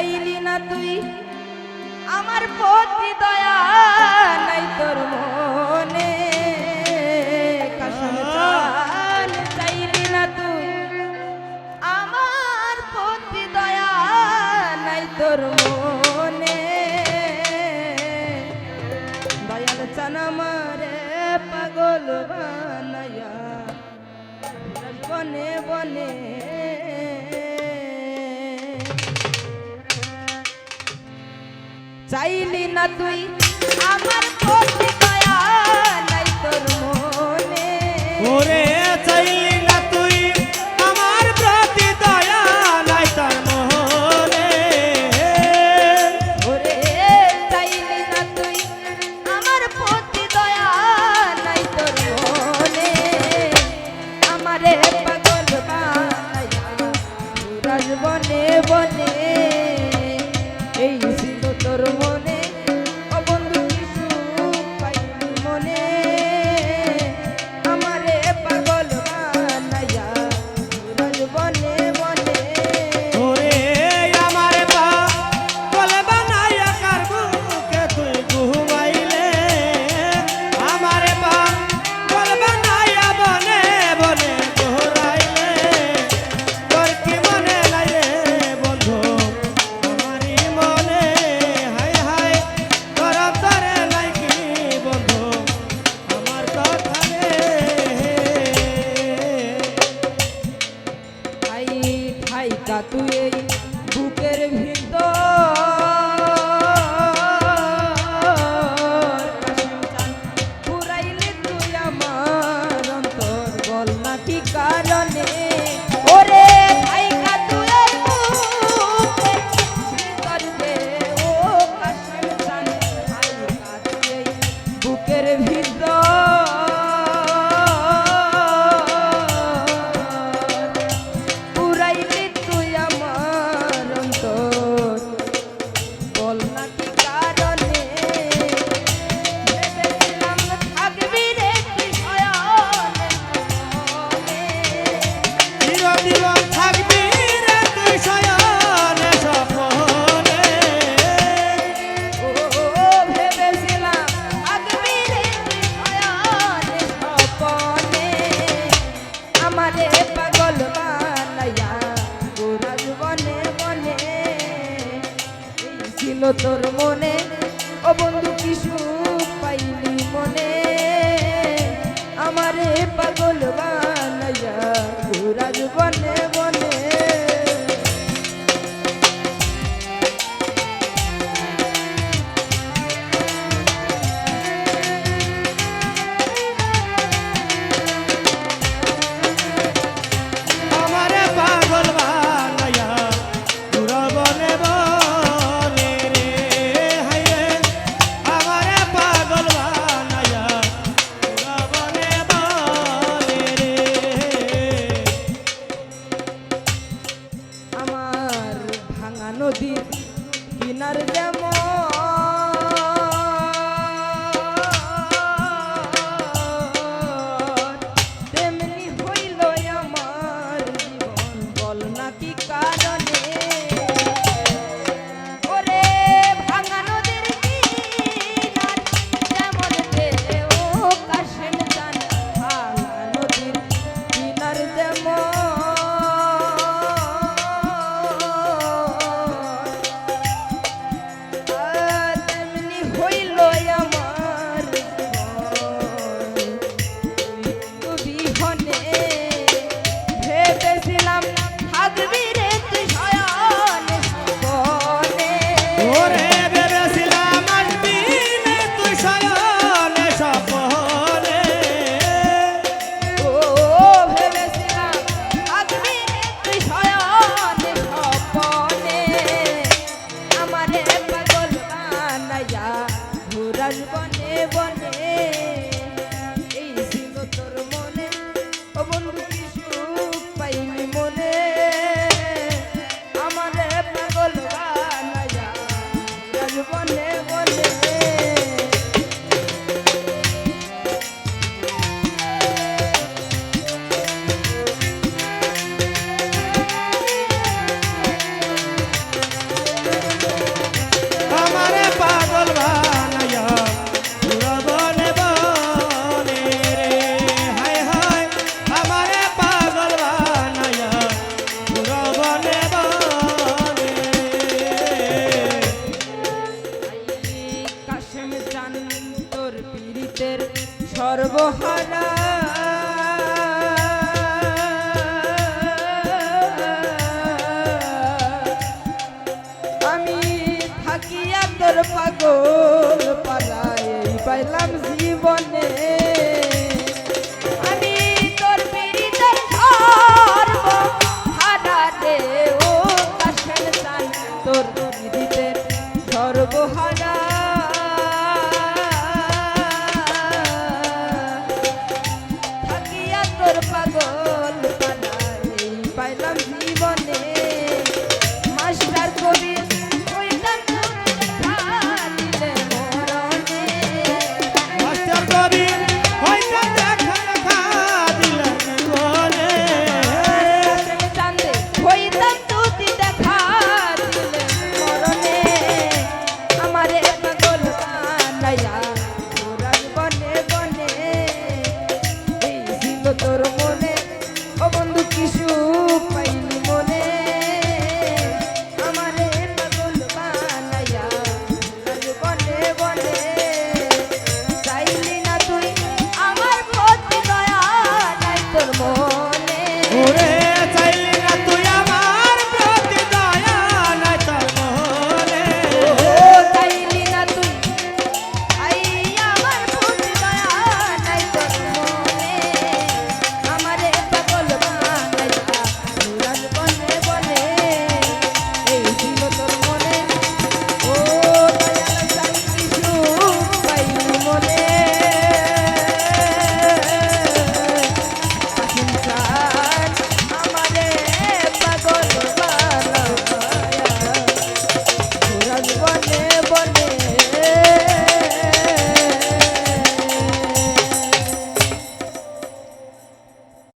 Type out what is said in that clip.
চাইলি না তুই? আমার প্রতি দয়া নাই তোর মনে। চাইলি না তুই? আমার প্রতি দয়া নাই তোর মনে। দয়াল চানামারে পাগল বানায়া। বনে বনে চাইলি না তুই আমার করতে দয়া নাই তোর মনে। ওরে চাইলি তুই বুকের ভিতরে তোর মনে? ও বন্ধু কিছু পাইলি মনে? আমারে পাগল বানাইয়া পুরা জীবনে মনে Oh. ঘুরে চাইলে